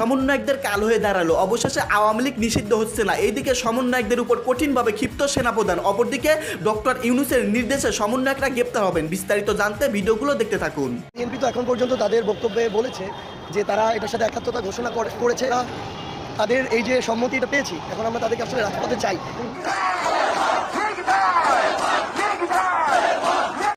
সমন্বয়কদের কাল হয়ে দাঁড়াল। অবশেষে আওয়ামী লীগ নিষিদ্ধ হচ্ছে না। এইদিকে সমন্বয়কদের উপর কঠিনভাবে ক্ষিপ্ত সেনাপ্রধান অপরদিকে ডক্টর ইউনুসের নির্দেশে সমন্বয়করা গ্রেপ্তার হবেন। বিস্তারিত জানতে ভিডিওগুলো দেখতে থাকুন। বিএনপি তো এখন পর্যন্ত তাদের বক্তব্যে বলেছে যে তারা এটার সাথে একাত্মতা ঘোষণা করে- করেছে। তাদের এই যে সম্মতি এটা পেয়েছি, এখন আমরা তাদেরকে আসলে রাজপথে চাই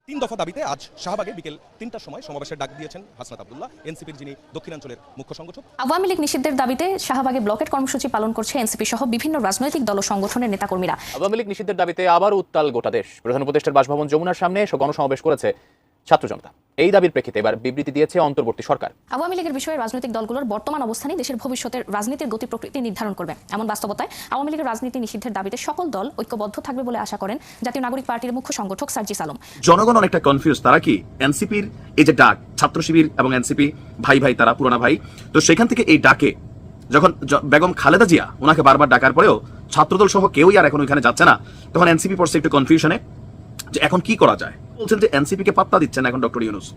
তিন দফা দাবিতে আজ শাহবাগে বিকেল তিনটার সময় সমাবেশের ডাক দিয়েছেন হাসনাত আব্দুল্লাহ এনসিপির যিনি দক্ষিণাঞ্চলের মুখ্য সংগঠক। আওয়ামী লীগ নিষিদ্ধের দাবিতে শাহবাগে ব্লকের কর্মসূচি পালন করছে এনসিপি সহ বিভিন্ন রাজনৈতিক দল ও সংগঠনের নেতাকর্মীরা। আওয়ামী লীগ নিষিদ্ধের দাবিতে আবার উত্তাল গোটা দেশ। প্রধান উপদেষ্টার বাসভবন যমুনার সামনে এসে গণসমাবেশ করেছে ছাত্র জনতা। এই দাবির প্রেক্ষিতে এবার বিবৃতি দিয়েছে অন্তর্বর্তী সরকার। আওয়ামী লীগের বিষয়ে রাজনৈতিক দলগুলোর বর্তমান অবস্থানই দেশের ভবিষ্যতের রাজনীতির গতি প্রকৃতি নির্ধারণ করবে। এমন বাস্তবতায় আওয়ামী লীগের রাজনীতি নিষিদ্ধের দাবিতে সকল দল ঐক্যবদ্ধ থাকবে বলে আশা করেন জাতীয় নাগরিক পার্টির মুখ্য সংগঠক সার্জিস আলম। জনগণ অনেকটা কনফিউজ তারা কি এনসিপির এই যে ডাক ছাত্র শিবির এবং এনসিপি ভাই ভাই তারা পুরানা ভাই তো সেখান থেকে এই ডাকে যখন বেগম খালেদা জিয়া ওনাকে বারবার ডাকার পরেও ছাত্রদল সহ কেউই আর এখন ওইখানে যাচ্ছে না তখন এনসিপি পড়ছে একটু কনফিউশনে যে এখন কি করা যায়? বলছেন যে এনসিপি কে পাত্তা দিচ্ছেন এখন ডক্টর ইউনুস।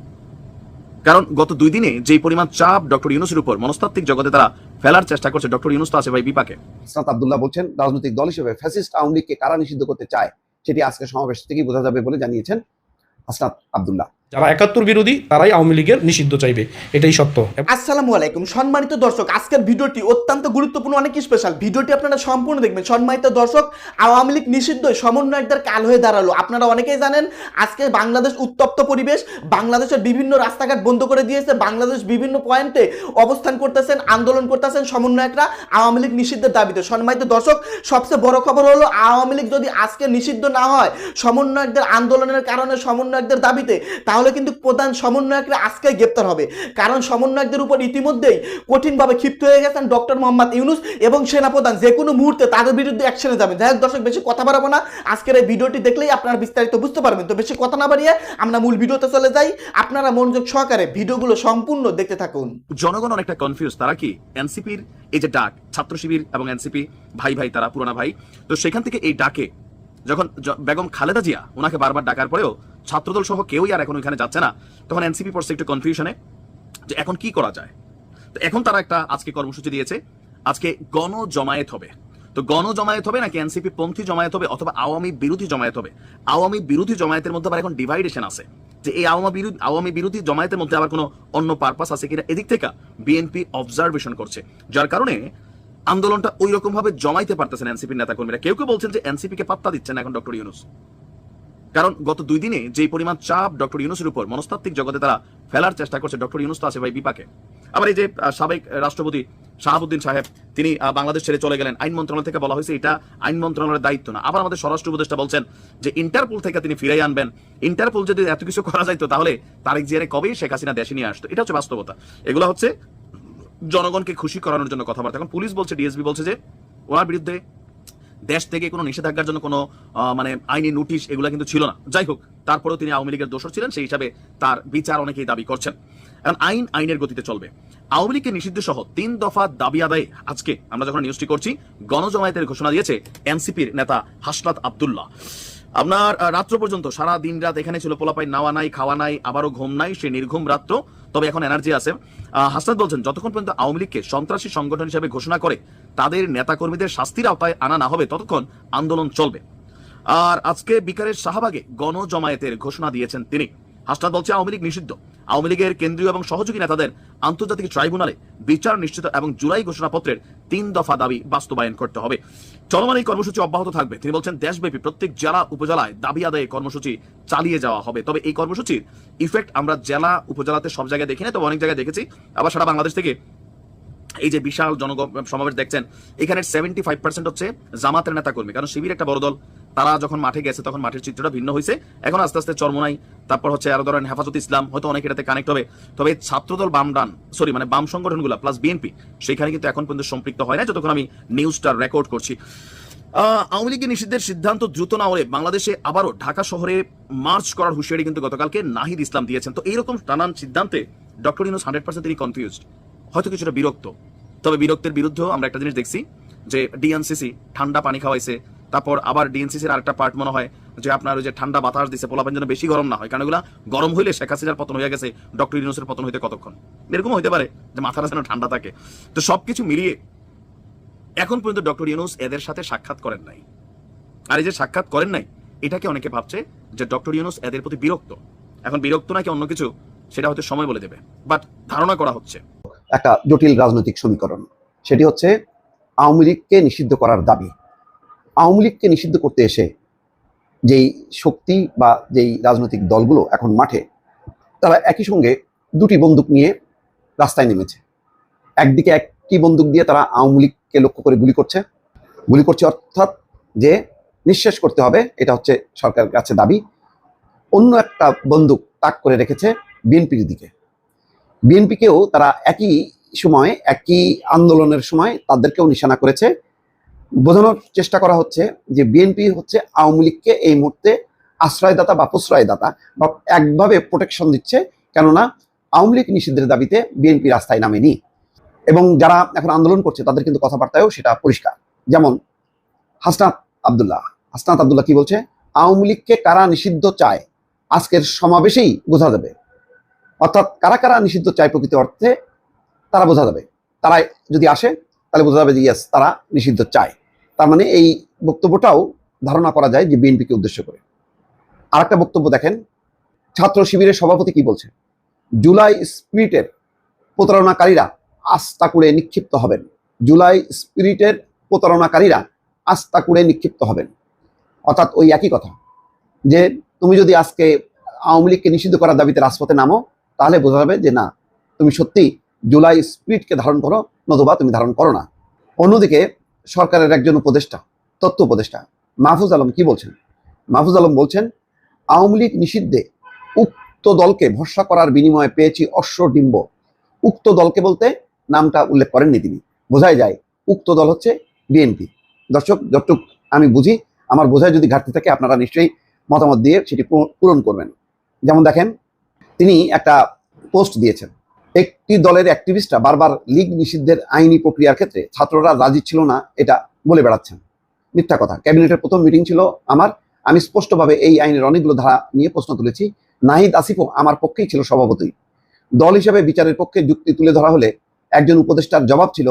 কারণ গত দুই দিনে যে পরিমাণ চাপ ডক্টর ইউনুসের উপর মনস্তাত্ত্বিক জগতে তারা ফেলার চেষ্টা করছে, ডক্টর ইউনুস তো আছে ভাই বিপাকে। ইসরাত আবদুল্লাহ বলছেন, রাজনৈতিক দল হিসেবে ফ্যাসিস্ট আওয়ামী লীগকে কারা নিষিদ্ধ করতে চায়, সেটি আজকে সমাবেশ থেকেই বোঝা যাবে বলে জানিয়েছেন হাসনাত আবদুল্লাহ। যারা একাত্তর বিরোধী, তারাই আওয়ামী লীগের নিষিদ্ধ চাইবে। এটাই সত্য। আসসালামু আলাইকুম। সম্মানিত দর্শক, আজকের ভিডিওটি অত্যন্ত গুরুত্বপূর্ণ, অনেক স্পেশাল ভিডিওটি আপনারা সম্পূর্ণ দেখবেন। সম্মানিত দর্শক, আওয়ামী লীগ নিষিদ্ধ সমন্বয়কদের কাল হয়ে দাঁড়াল। আপনারা অনেকেই জানেন, আজকে বাংলাদেশ উত্তপ্ত পরিবেশ, বাংলাদেশের বিভিন্ন রাস্তাঘাট বন্ধ করে দিয়েছে, বাংলাদেশ বিভিন্ন পয়েন্টে অবস্থান করতেছেন, আন্দোলন করতেছেন সমন্বয়করা আওয়ামী লীগ নিষিদ্ধের দাবিতে। সম্মানিত দর্শক, সবচেয়ে বড় খবর হলো, আওয়ামী লীগ যদি আজকে নিষিদ্ধ না হয়, সমন্বয়কদের আন্দোলনের কারণে সমন্বয়কদের দাবিতে, তাহলে কিন্তু প্রধান সমন্বয়করা আজকে গ্রেপ্তার হবে। কারণ সমন্বয়কদের উপর ইতিমধ্যেই কঠিনভাবে ক্ষিপ্ত হয়ে গেছেন ডক্টর মোহাম্মদ ইউনুস এবং সেনাপ্রধান। যে কোনো মুহূর্তে তাদের বিরুদ্ধে অ্যাকশনে যাবেন। যাই হোক দর্শক, বেশি কথা বাড়াবো না। আজকের এই ভিডিওটি দেখলেই আপনারা বিস্তারিত বুঝতে পারবেন। তো বেশি কথা না বাড়িয়ে আমরা মূল ভিডিওতে চলে যাই। আপনারা মনোযোগ সহকারে ভিডিওগুলো সম্পূর্ণ দেখতে থাকুন। জনগণ অনেকটা কনফিউজ তারা কি এনসিপির এই যে ডাক, ছাত্র শিবির এবং এনসিপি ভাই ভাই, তারা পুরোনা ভাই, তো সেখান থেকে এই ডাকে যখন বেগম খালেদা জিয়া ওনাকে বারবার ডাকার পরেও ছাত্রদল সহ কেউই আর এখন ওইখানে যাচ্ছে না। তখন এনসিপি পড়ছে একটু কনফিউশনে যে এখন কি করা যায়? তো এখন তারা একটা আজকে কর্মসূচি দিয়েছে। আজকে গণ জমায়েত হবে। তো গণ জমায়েত হবে নাকি এনসিপি পন্থী জমায়েত হবে অথবা আওয়ামী বিরোধী জমায়েত হবে? আওয়ামী বিরোধী জমায়েতের মধ্যে আবার এখন ডিভাইডেশন আছে। যে এই আওয়ামী বিরোধী আওয়ামী বিরোধী জমায়েতের মধ্যে আবার কোনো অন্য পারপাস আছে কিনা? এদিক থেকে বিএনপি অবজারভেশন করছে। যার কারণে আন্দোলনটা ওই রকম ভাবে জমাইতে পারতেছেন এনসিপির নেতাকর্মীরা। কেউ কেউ বলছেন যে এনসিপি কে পাত্তা দিচ্ছেন এখন ডক্টর ইউনুস। কারণ গত দুই দিনে যেই পরিমাণ চাপ ডক্টর ইউনুসের উপর মনস্তাত্ত্বিক জগতে তারা ফেলার চেষ্টা করছে, ডক্টর ইউনুস তো আছে ভাই বিপাকে। আবার এই যে সাবেক রাষ্ট্রপতি শাহাবুদ্দিন সাহেব, তিনি বাংলাদেশ ছেড়ে চলে গেলেন। আইন মন্ত্রণালয় থেকে বলা হয়েছে এটা আইন মন্ত্রণালয়ের দায়িত্ব না। আবার আমাদের স্বরাষ্ট্র উপদেষ্টা বলছেন যে ইন্টারপোল থেকে তিনি ফিরাই আনবেন। ইন্টারপোল যদি এত কিছু করা যাইতো, তাহলে তারেক জিয়ারে কবেই শেখ হাসিনা দেশে নিয়ে আসতো? এটা হচ্ছে বাস্তবতা। এগুলো হচ্ছে জনগণকে খুশি করানোর জন্য কথাবার্তা। এখন পুলিশ বলছে ডিএসবি বলছে যে, ওনার বিরুদ্ধে দেশ থেকে কোনো নিষেধাজ্ঞার জন্য কোনো মানে আইনি নোটিশ এগুলো কিন্তু ছিল না। যাই হোক, তারপরেও তিনি আওয়ামী লীগের দোষর ছিলেন, সেই হিসাবে তার বিচার অনেকেই দাবি করছেন। এখন আইন, আইনের গতিতে চলবে। আওয়ামী লীগকে নিষিদ্ধ সহ তিন দফা দাবি আদায়ে আজকে আমরা যখন নিউজটি করছি, গণজমায়েতের ঘোষণা দিয়েছে এনসিপির নেতা হাসনাত আবদুল্লাহ। আপনার রাত্র পর্যন্ত সারা দিন রাত এখানে ছিল পোলাপাই নাওয়া নাই, খাওয়া নাই, আবারও ঘুম নাই, সে নির্ঘুম রাত্র। তবে এখন এনার্জি আছে। হাসনাত বলছেন, যতক্ষণ পর্যন্ত আওয়ামী লীগকে সন্ত্রাসী সংগঠন হিসেবে ঘোষণা করে তাদের নেতাকর্মীদের শাস্তির আওতায় আনা না হবে, ততক্ষণ আন্দোলন চলবে। আর আজকে বিকারের শাহবাগে গণজমায়েতের ঘোষণা দিয়েছেন তিনি। হাসনাত বলছে আওয়ামী লীগ নিষিদ্ধ। আওয়ামী লীগের কেন্দ্রীয় এবং সহযোগী নেতাদের আন্তর্জাতিক ট্রাইব্যুনালে বিচার নিশ্চিত এবং জুলাই ঘোষণাপত্রের তিন দফা দাবি বাস্তবায়ন করতে হবে। চলমান এই কর্মসূচি অব্যাহত থাকবে। তিনি বলছেন, দেশব্যাপী প্রত্যেক জেলা উপজেলায় দাবি আদায়ে কর্মসূচি চালিয়ে যাওয়া হবে। তবে এই কর্মসূচির ইফেক্ট আমরা জেলা উপজেলাতে সব জায়গায় দেখি না তবে অনেক জায়গায় দেখেছি। আবার সারা বাংলাদেশ থেকে এই যে বিশাল জনগণ সমাবেশ দেখছেন, এখানে সেভেন্টি ফাইভ পার্সেন্ট হচ্ছে জামাতের নেতা কর্মী কারণ শিবির একটা বড় দল তারা যখন মাঠে গেছে, তখন মাঠের চিত্রটা ভিন্ন হয়েছে এখন আস্তে আস্তে চরমোনাই, তারপর হচ্ছে আরও ধরেন হেফাজত ইসলাম, হয়তো অনেক এটাতে কানেক্ট হবে। তবে ছাত্রদল বাম ডান সরি মানে বাম সংগঠনগুলো প্লাস বিএনপি সেখানে কিন্তু এখন পর্যন্ত সম্পৃক্ত হয় না যতক্ষণ আমি নিউজটা রেকর্ড করছি। আওয়ামী লীগের নিষিদ্ধের সিদ্ধান্ত দ্রুত না হলে বাংলাদেশে আবারও ঢাকা শহরে মার্চ করার হুঁশিয়ারি কিন্তু গতকালকে নাহিদ ইসলাম দিয়েছেন। তো এইরকম নানান সিদ্ধান্তে ডক্টর ইউনুস হান্ড্রেড পার্সেন্ট তিনি কনফিউজড হয়তো কিছুটা বিরক্ত। তবে বিরক্তের বিরুদ্ধেও আমরা একটা জিনিস দেখছি, যে ডিএনসিসি ঠান্ডা পানি খাওয়াইছে তারপর আবার ডিএনসিসির আরেকটা পার্ট মনে হয় যে আপনার ওই যে ঠান্ডা বাতাস দিছে, পোলাপেন যেন বেশি গরম না হয়। কারণ এগুলা গরম হইলে শেখ হাসিনার পতন হয়ে গেছে, ডক্টর ইউনুসের পতন হইতে কতক্ষণ? এরকম হইতে পারে যে মাথাটা যেন ঠান্ডা থাকে। তো সবকিছু মিলিয়ে এখন পর্যন্ত ডক্টর ইউনুস এদের সাথে সাক্ষাৎ করেন নাই। আর এই যে সাক্ষাৎ করেন নাই, এটাকে অনেকে ভাবছে যে ডক্টর ইউনুস এদের প্রতি বিরক্ত। এখন বিরক্ত নাকি অন্য কিছু, সেটা হয়তো সময় বলে দেবে। বাট ধারণা করা হচ্ছে। একটা জটিল রাজনৈতিক সমীকরণ। সেটি হচ্ছে আওয়ামী লীগকে নিষিদ্ধ করার দাবি। আওয়ামী লীগকে নিষিদ্ধ করতে এসে যেই শক্তি বা যেই রাজনৈতিক দলগুলো এখন মাঠে, তারা একই সঙ্গে দুটি বন্দুক নিয়ে রাস্তায় নেমেছে। একদিকে একটি বন্দুক দিয়ে তারা আওয়ামী লীগকে লক্ষ্য করে গুলি করছে। গুলি করছে অর্থাৎ যে নিঃশেষ করতে হবে, এটা হচ্ছে সরকারের কাছে দাবি। অন্য একটা বন্দুক তাক করে রেখেছে বিএনপির দিকে। বিএনপিকেও তারা একই সময়ে, একই আন্দোলনের সময় তাদেরকেও নিশানা করেছে। বোঝানোর চেষ্টা করা হচ্ছে যে বিএনপি হচ্ছে আওয়ামী লীগকে এই মুহূর্তে আশ্রয়দাতা বা প্রশ্রয়দাতা বা একভাবে প্রোটেকশন দিচ্ছে, কেননা আওয়ামী লীগ নিষিদ্ধের দাবিতে বিএনপি রাস্তায় নামেনি। এবং যারা এখন আন্দোলন করছে, তাদের কিন্তু কথাবার্তায়ও সেটা পরিষ্কার। যেমন হাসনাত আবদুল্লাহ। হাসনাত আবদুল্লাহ কি বলছে? আওয়ামী লীগকে কারা নিষিদ্ধ চায়, আজকের সমাবেশেই বোঝা যাবে। অর্থাৎ কারা কারা নিষিদ্ধ চায় প্রকৃত অর্থে, তারা বোঝা যাবে। তারা যদি আসে তাহলে বোঝা যাবে যে ইয়েস তারা নিষিদ্ধ চায়। তার মানে এই বক্তব্যটাও ধারণা করা যায় যে বিএনপিকে উদ্দেশ্য করে। আর একটা বক্তব্য দেখেন, ছাত্র শিবিরের সভাপতি কি বলছে জুলাই স্পিরিটের প্রতারণাকারীরা আস্থা করে নিক্ষিপ্ত হবেন। জুলাই স্পিরিটের প্রতারণাকারীরা আস্থা করে নিক্ষিপ্ত হবেন। অর্থাৎ ওই একই কথা, যে তুমি যদি আজকে আওয়ামী লীগকে নিষিদ্ধ করার দাবিতে রাজপথে নামো, তাহলে বোঝা যাবে যে, না, তুমি সত্যি জুলাই স্পিরিটকে ধারণ করো, নতুবা তুমি ধারণ করো না। অন্যদিকে সরকারের একজন উপদেষ্টা তথ্য উপদেষ্টা, মাহফুজ আলম কি বলছেন? মাহফুজ আলম বলছেন, আওয়ামী লীগ নিষিদ্ধে উক্ত দলকে ভরসা করার বিনিময়ে পেয়েছি অশ্ব ডিম্ব। উক্ত দলকে বলতে নামটা উল্লেখ করেননি তিনি। বোঝাই যায়, উক্ত দল হচ্ছে বিএনপি। দর্শক, যতটুক আমি বুঝি, আমার বোঝায় যদি ঘাটতি থাকে, আপনারা নিশ্চয়ই মতামত দিয়ে সেটি পূরণ করবেন। যেমন দেখেন, তিনি একটা পোস্ট দিয়েছেন। একটি দলের অ্যাক্টিভিস্টরা বারবার লীগ নিষিদ্ধের আইনি প্রক্রিয়ার ক্ষেত্রে ছাত্ররা রাজি ছিল না, এটা বলে বেড়াচ্ছেন। মিথ্যা কথা। ক্যাবিনেটের প্রথম মিটিং ছিল আমার। আমি স্পষ্টভাবে এই আইনের অনেকগুলো ধারা নিয়ে প্রশ্ন তুলেছি। নাহিদ আসিফও আমার পক্ষেই ছিল সভাপতি। দল হিসেবে বিচারের পক্ষে যুক্তি তুলে ধরা হলে একজন উপদেষ্টার জবাব ছিল,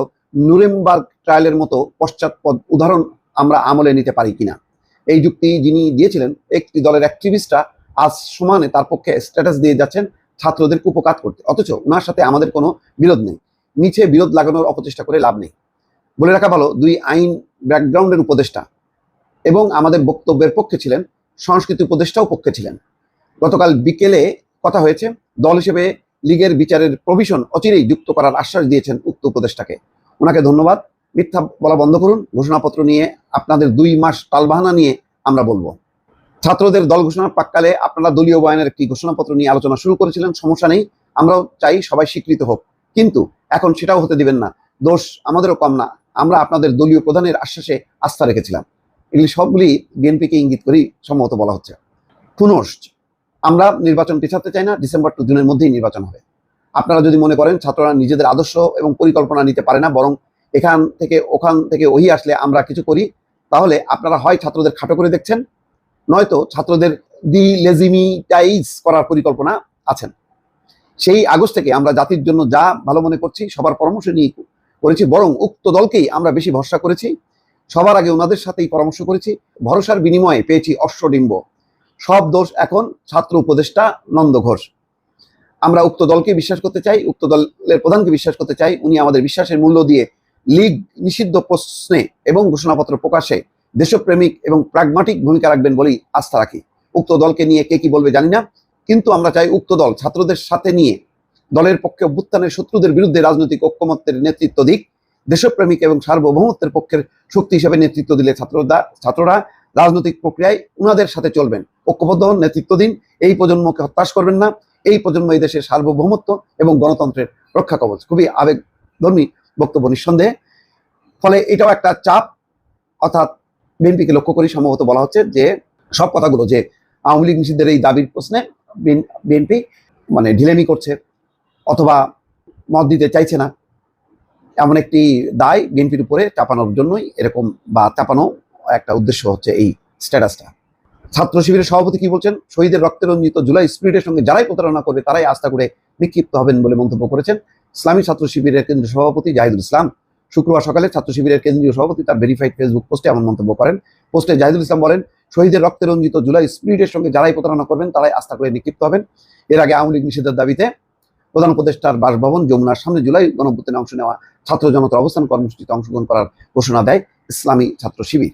নুরেমবার্গ ট্রায়ালের মতো পশ্চাৎপদ উদাহরণ আমরা আমলে নিতে পারি কিনা? এই যুক্তি যিনি দিয়েছিলেন, একটি দলের অ্যাক্টিভিস্টরা আজ সমানে তার পক্ষে স্ট্যাটাস দিয়ে যাচ্ছেন। ছাত্রদের উপকার করতে। অথচ ওনার সাথে আমাদের কোনো বিরোধ নেই। নিচে বিরোধ লাগানোর অপচেষ্টা করে লাভ নেই। বলে রাখা ভালো, দুই আইন ব্যাকগ্রাউন্ডের উপদেষ্টা এবং আমাদের বক্তব্যের পক্ষে ছিলেন, সংস্কৃতি উপদেষ্টাও পক্ষে ছিলেন। গতকাল বিকেলে কথা হয়েছে, দল হিসেবে লীগের বিচারের প্রভিশন অচিরেই যুক্ত করার আশ্বাস দিয়েছেন উক্ত উপদেষ্টাকে। ওনাকে ধন্যবাদ। মিথ্যা বলা বন্ধ করুন। ঘোষণাপত্র নিয়ে আপনাদের দুই মাস টালবাহানা নিয়ে আমরা বলব। ছাত্রদের দল ঘোষণার পাককালে আপনারা দলীয় বয়ানের একটি ঘোষণাপত্র নিয়ে আলোচনা শুরু করেছিলেন, সমস্যা নেই, আমরাও চাই সবাই স্বীকৃত হোক। কিন্তু এখন সেটাও হতে দিবেন না, দোষ আমাদেরও কম না, আমরা আপনাদের দলীয় প্রধানের আশ্বাসে আস্থা রেখেছিলাম। এগুলি সবগুলি বিএনপিকে ইঙ্গিত করেই সম্ভবত বলা হচ্ছে। পুনশ, আমরা নির্বাচন পেছাতে চাই না, ডিসেম্বর টু জুনের মধ্যেই নির্বাচন হবে। আপনারা যদি মনে করেন ছাত্ররা নিজেদের আদর্শ এবং পরিকল্পনা নিতে পারে না, বরং এখান থেকে, ওখান থেকে ওই আসলে আমরা কিছু করি, তাহলে আপনারা হয় ছাত্রদের খাটো করে দেখছেন নয়তো ছাত্রদের ডি লেজিমিটাইজ করার পরিকল্পনা আছেন। সেই আগস্ট থেকে আমরা জাতির জন্য যা ভালো মনে করছি, সবার পরামর্শ নিয়ে করেছি, বরং উক্ত দলকেই আমরা বেশি ভরসা করেছি। সবার আগে ওনাদের সাথেই পরামর্শ করেছি, ভরসার বিনিময়ে পেয়েছি অশ্বডিম্ব সব দোষ এখন ছাত্র উপদেষ্টা নন্দ ঘোষ। আমরা উক্ত দলকে বিশ্বাস করতে চাই, উক্ত দলের প্রধানকে বিশ্বাস করতে চাই। উনি আমাদের বিশ্বাসের মূল্য দিয়ে লীগ নিষিদ্ধ প্রশ্নে এবং ঘোষণাপত্র প্রকাশে দেশপ্রেমিক এবং প্রাগমাটিক ভূমিকা রাখবেন বলেই আস্থা রাখি। উক্ত দলকে নিয়ে কে কি বলবে জানি না কিন্তু আমরা চাই উক্ত দল ছাত্রদের সাথে নিয়ে দলের পক্ষে অভ্যুত্থানের শত্রুদের বিরুদ্ধে রাজনৈতিক ঐক্যমত্যের নেতৃত্ব দিক। দেশপ্রেমিক এবং সার্বভৌমত্বের পক্ষের শক্তি হিসেবে নেতৃত্ব দিলে ছাত্ররা ছাত্ররা রাজনৈতিক প্রক্রিয়ায় উনাদের সাথে চলবেন। ঐক্যবদ্ধ হন, নেতৃত্ব দিন এই প্রজন্মকে হতাশ করবেন না। এই প্রজন্ম এই দেশের সার্বভৌমত্ব এবং গণতন্ত্রের রক্ষা কবচ। খুবই আবেগধর্মী বক্তব্য নিঃসন্দেহে। ফলে এটাও একটা চাপ অর্থাৎ বিএনপিকে লক্ষ্য করেই সম্ভবত বলা হচ্ছে যে, সব কথাগুলো যে আওয়ামী লীগ নিষিদ্ধের এই দাবির প্রশ্নে বিএনপি মানে ঢিলেমি করছে অথবা মত দিতে চাইছে না, এমন একটি দায় বিএনপির উপরে চাপানোর জন্যই এরকম বা চাপানো একটা উদ্দেশ্য হচ্ছে এই স্ট্যাটাসটা। ছাত্র শিবিরের সভাপতি কি বলছেন? শহীদের রক্তে রঞ্জিত জুলাই স্পিরিটের সঙ্গে যারাই প্রতারণা করবে তারাই আস্থা করে নিক্ষিপ্ত হবেন বলে মন্তব্য করেছেন ইসলামী ছাত্র শিবিরের কেন্দ্রীয় সভাপতি জাহিদুল ইসলাম। শুক্রবার সকালে ছাত্র শিবিরের কেন্দ্রীয় সভাপতি তার ভেরিফাইড ফেসবুক পোস্টে এমন মন্তব্য করেন। পোস্টে জাহিদুল ইসলাম বলেন, শহীদের রক্তে রঞ্জিত জুলাই স্পিরিটের সঙ্গে যারাই প্রতারণা করবেন, তারাই আস্থা করে নিক্ষিপ্ত হবেন। এর আগে আওয়ামী লীগ নিষেধের দাবিতে প্রধান উপদেষ্টার বাসভবন যমুনার সামনে জুলাই গণভ্যুত্থানে অংশ নেওয়া ছাত্র জনতার অবস্থান কর্মসূচিতে অংশগ্রহণ করার ঘোষণা দেয় ইসলামী ছাত্র শিবির।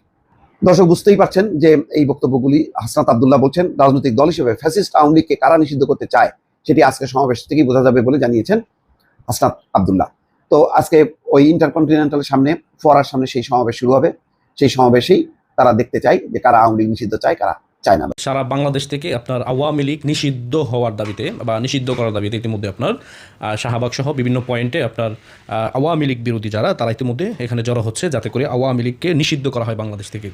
দর্শক, বুঝতেই পারছেন যে এই বক্তব্যগুলি হাসনাত আবদুল্লাহ বলছেন, রাজনৈতিক দল হিসেবে ফ্যাসিস্ট আওয়ামী লীগকে কারা নিষিদ্ধ করতে চায়, সেটি আজকে সমাবেশ থেকেই বোঝা যাবে বলে জানিয়েছেন হাসনাত আবদুল্লাহ। তো আজকে ওই ইন্টারকন্টিনেন্টালের সামনে, ফোয়ারার সামনে সেই সমাবেশ শুরু হবে। সেই সমাবেশেই তারা দেখতে চায় যে কারা আওয়ামী লীগ নিষিদ্ধ চায়, কারা চায় না। সারা বাংলাদেশ থেকে আপনার আওয়ামী লীগ নিষিদ্ধ হওয়ার দাবিতে বা নিষিদ্ধ করার দাবিতে ইতিমধ্যে আপনার শাহবাগ সহ বিভিন্ন পয়েন্টে আপনার আওয়ামী লীগ বিরোধী যারা, তারা ইতিমধ্যে এখানে জড়ো হচ্ছে যাতে করে আওয়ামী লীগকে নিষিদ্ধ করা হয় বাংলাদেশ থেকে।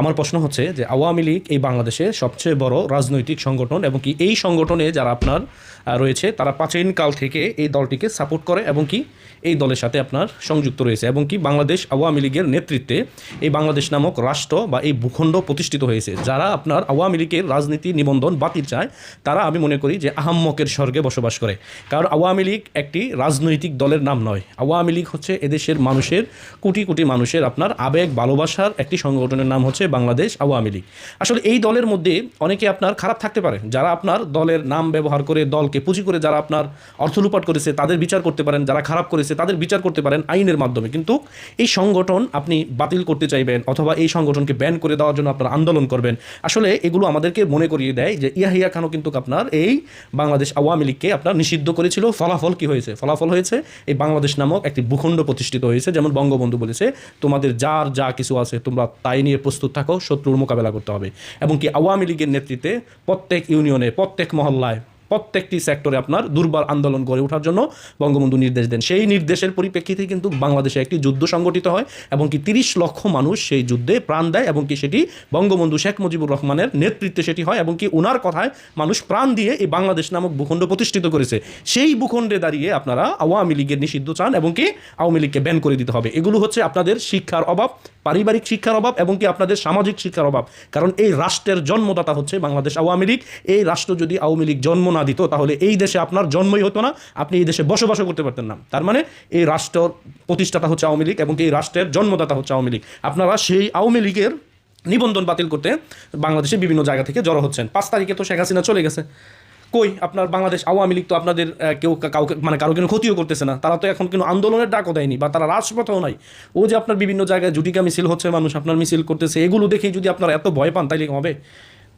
আমার প্রশ্ন হচ্ছে যে আওয়ামী লীগ এই বাংলাদেশের সবচেয়ে বড় রাজনৈতিক সংগঠন এবং কি এই সংগঠনে যারা আপনার রয়েছে, তারা প্রাচীন কাল থেকে এই দলটিকে সাপোর্ট করে এবং কি এই দলের সাথে আপনার সংযুক্ত রয়েছে এবং কি বাংলাদেশ আওয়ামী লীগের নেতৃত্বে এই বাংলাদেশ নামক রাষ্ট্র বা এই ভূখণ্ড প্রতিষ্ঠিত হয়েছে। যারা আপনার আওয়ামী লীগের রাজনীতি নিবন্ধন বাতিল চায়, তারা আমি মনে করি যে আহাম্মকের স্বর্গে বসবাস করে। কারণ আওয়ামী লীগ একটি রাজনৈতিক দলের নাম নয়। আওয়ামী লীগ হচ্ছে এদেশের মানুষের, কোটি কোটি মানুষের আপনার আবেগ, ভালোবাসার একটি সংগঠনের নাম হচ্ছে বাংলাদেশ আওয়ামী লীগ। আসলে এই দলের মধ্যে অনেকে আপনার খারাপ থাকতে পারে। যারা আপনার দলের নাম ব্যবহার করে দলকে পুঁজি করে যারা আপনার অর্থ লুপাট করেছে, তাদের বিচার করতে পারেন, যারা খারাপ করেছে, তাদের বিচার করতে পারেন আইনের মাধ্যমে। কিন্তু এই সংগঠন আপনি বাতিল করতে চাইবেন অথবা এই সংগঠনকে ব্যান করে দেওয়ার জন্য আপনারা আন্দোলন করবেন। আসলে এগুলো আমাদেরকে মনে করিয়ে দেয় যে ইয়াহিয়া খানও কিন্তু আপনার এই বাংলাদেশ আওয়ামী লীগকে আপনার নিষিদ্ধ করেছিল। ফলাফল কি হয়েছে? ফলাফল হয়েছে এই বাংলাদেশ নামক একটি ভূখণ্ড প্রতিষ্ঠিত হয়েছে, যেমন বঙ্গবন্ধু বলেছে, তোমাদের যার যা কিছু আছে, তোমরা তাই নিয়ে প্রস্তুত থাকো, শত্রুর মোকাবেলা করতে হবে। এবং কি আওয়ামী লীগের নেতৃত্বে প্রত্যেক ইউনিয়নে, প্রত্যেক মহল্লায় প্রত্যেকটি সেক্টরে আপনার দুর্বার আন্দোলন গড়ে ওঠার জন্য বঙ্গবন্ধু নির্দেশ দেন। সেই নির্দেশের পরিপ্রেক্ষিতে কিন্তু বাংলাদেশে একটি যুদ্ধ সংগঠিত হয় এবং কি তিরিশ লক্ষ মানুষ সেই যুদ্ধে প্রাণ দেয় এবং কি সেটি বঙ্গবন্ধু শেখ মুজিবুর রহমানের নেতৃত্বে সেটি হয় এবং কি ওনার কথায় মানুষ প্রাণ দিয়ে এই বাংলাদেশ নামক ভূখণ্ড প্রতিষ্ঠিত করেছে। সেই ভূখণ্ডে দাঁড়িয়ে আপনারা আওয়ামী লীগের নিষিদ্ধ চান এবং কি আওয়ামী লীগকে ব্যান করে দিতে হবে। এগুলো হচ্ছে আপনাদের শিক্ষার অভাব, পারিবারিক শিক্ষার অভাব এবং কি আপনাদের সামাজিক শিক্ষার অভাব। কারণ এই রাষ্ট্রের জন্মদাতা হচ্ছে বাংলাদেশ আওয়ামী লীগ। এই রাষ্ট্র যদি আওয়ামী লীগ জন্ম না দিত, তাহলে এই দেশে আপনার জন্মই হতো না, আপনি এই দেশে বসবাসও করতে পারতেন না। তার মানে এই রাষ্ট্র প্রতিষ্ঠাতা হচ্ছে আওয়ামী লীগ এবং এই রাষ্ট্রের জন্মদাতা হচ্ছে আওয়ামী লীগ। আপনারা সেই আওয়ামী লীগের নিবন্ধন বাতিল করতে বাংলাদেশের বিভিন্ন জায়গা থেকে জড়ো হচ্ছেন। পাঁচ তারিখে তো শেখ হাসিনা চলে গেছে। কই, আপনার বাংলাদেশ আওয়ামী লীগ তো আপনাদের কেউ কাউকে মানে কারও কোনো ক্ষতিও করতেছে না। তারা তো এখন কোনো আন্দোলনের ডাকও দেয়নি বা তারা রাজপথেও নাই। ও যে আপনার বিভিন্ন জায়গায় জুটিকা মিছিল হচ্ছে, মানুষ আপনার মিছিল করতেছে, এগুলো দেখেই যদি আপনারা এত ভয় পান, তাইলে হবে?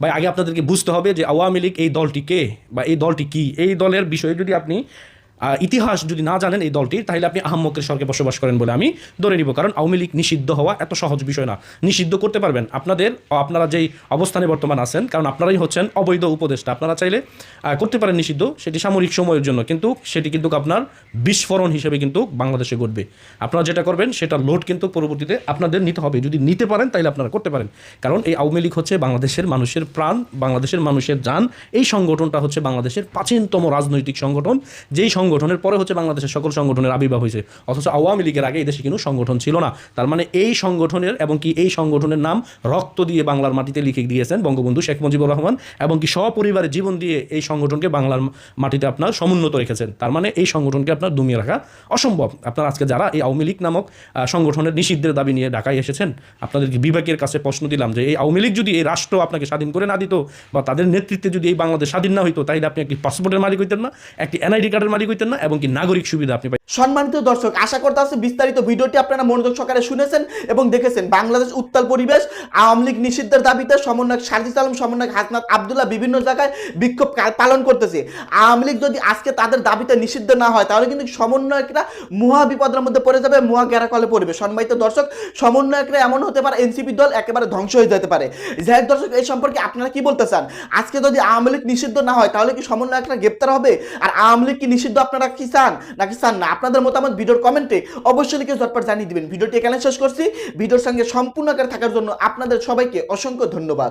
ভাই, আগে আপনাদেরকে বুঝতে হবে যে আওয়ামী লীগ এই দলটি কে বা এই দলটি কি? এই দলের বিষয়ে যদি আপনি ইতিহাস যদি না জানেন এই দলটির, তাহলে আপনি আহম্মকের স্বর্গে বসবাস করেন বলে আমি ধরে নিব। কারণ আওয়ামী লীগ নিষিদ্ধ হওয়া এত সহজ বিষয় না। নিষিদ্ধ করতে পারবেন। আপনাদের, আপনারা যেই অবস্থানে বর্তমান আছেন, কারণ আপনারাই হচ্ছেন অবৈধ উপদেষ্টা। আপনারা চাইলে করতে পারেন নিষিদ্ধ, সেটি সামরিক সময়ের জন্য। কিন্তু সেটি কিন্তু আপনার বিস্ফোরণ হিসেবে কিন্তু বাংলাদেশে ঘটবে। আপনারা যেটা করবেন, সেটা লোড কিন্তু পরবর্তীতে আপনাদের নিতে হবে। যদি নিতে পারেন তাহলে আপনারা করতে পারেন। কারণ এই আওয়ামী লীগ হচ্ছে বাংলাদেশের মানুষের প্রাণ, বাংলাদেশের মানুষের যান এই সংগঠনটা হচ্ছে বাংলাদেশের প্রাচীনতম রাজনৈতিক সংগঠন। যেই সংগঠনের পরে হচ্ছে বাংলাদেশের সকল সংগঠনের আবির্ভাব হয়েছে। অথচ আওয়ামী লীগের আগে এই দেশে কিন্তু সংগঠন ছিল না। তার মানে এই সংগঠনের এবং কি এই সংগঠনের নাম রক্ত দিয়ে বাংলার মাটিতে লিখে দিয়েছেন বঙ্গবন্ধু শেখ মুজিবুর রহমান এবং কি সপরিবারে জীবন দিয়ে এই সংগঠনকে বাংলার মাটিতে আপনার সমুন্নত রেখেছেন। তার মানে এই সংগঠনকে আপনার দমিয়ে রাখা অসম্ভব। আপনার আজকে যারা এই আওয়ামী লীগ নামক সংগঠনের নিষিদ্ধের দাবি নিয়ে ঢাকায় এসেছেন, আপনাদেরকে বিবেকের কাছে প্রশ্ন দিলাম যে এই আওয়ামী লীগ যদি এই রাষ্ট্র আপনাকে স্বাধীন করে না দিত বা তাদের নেতৃত্বে যদি এই বাংলাদেশ স্বাধীন না হইতো, তাহলে আপনি একটি পাসপোর্টের মালিক হইতেন না, একটি এনআইডি কার্ডের মালিক হইতেন না এবং কি নাগরিক সুবিধা আপনি পাই- সম্মানিত দর্শক, আশা করতে আছে বিস্তারিত ভিডিওটি আপনারা মনোযোগ সহকারে শুনেছেন এবং দেখেছেন। বাংলাদেশ উত্তাল পরিবেশ, আওয়ামী লীগ নিষিদ্ধের দাবিতে সমন্বয়ক সাজিদ আলম, সমন্বয়ক হাসনাত আবদুল্লাহ বিভিন্ন জায়গায় বিক্ষোভ পালন করতেছে। আওয়ামী লীগ যদি আজকে তাদের দাবিতে নিষিদ্ধ না হয়, তাহলে কিন্তু সমন্বয়করা মহা বিপদের মধ্যে পড়ে যাবে, মহা গেরাকলে পড়বে। সম্মানিত দর্শক, সমন্বয়করা এমন হতে পারে, এনসিপি দল একেবারে ধ্বংস হয়ে যেতে পারে। যাই দর্শক, এই সম্পর্কে আপনারা কি বলতে চান? আজকে যদি আওয়ামী লীগ নিষিদ্ধ না হয়, তাহলে কি সমন্বয়করা গ্রেপ্তার হবে? আর আওয়ামী লীগ কি নিষিদ্ধ আপনারা কি চান? নাকি চান না? আপনাদের মতামত ভিডিওর কমেন্টে অবশ্যই লিখে ঝটপট জানিয়ে দিবেন। ভিডিওটি এখানে শেষ করছি। ভিডিওর সঙ্গে সম্পূর্ণ থাকার জন্য আপনাদের সবাইকে অসংখ্য ধন্যবাদ।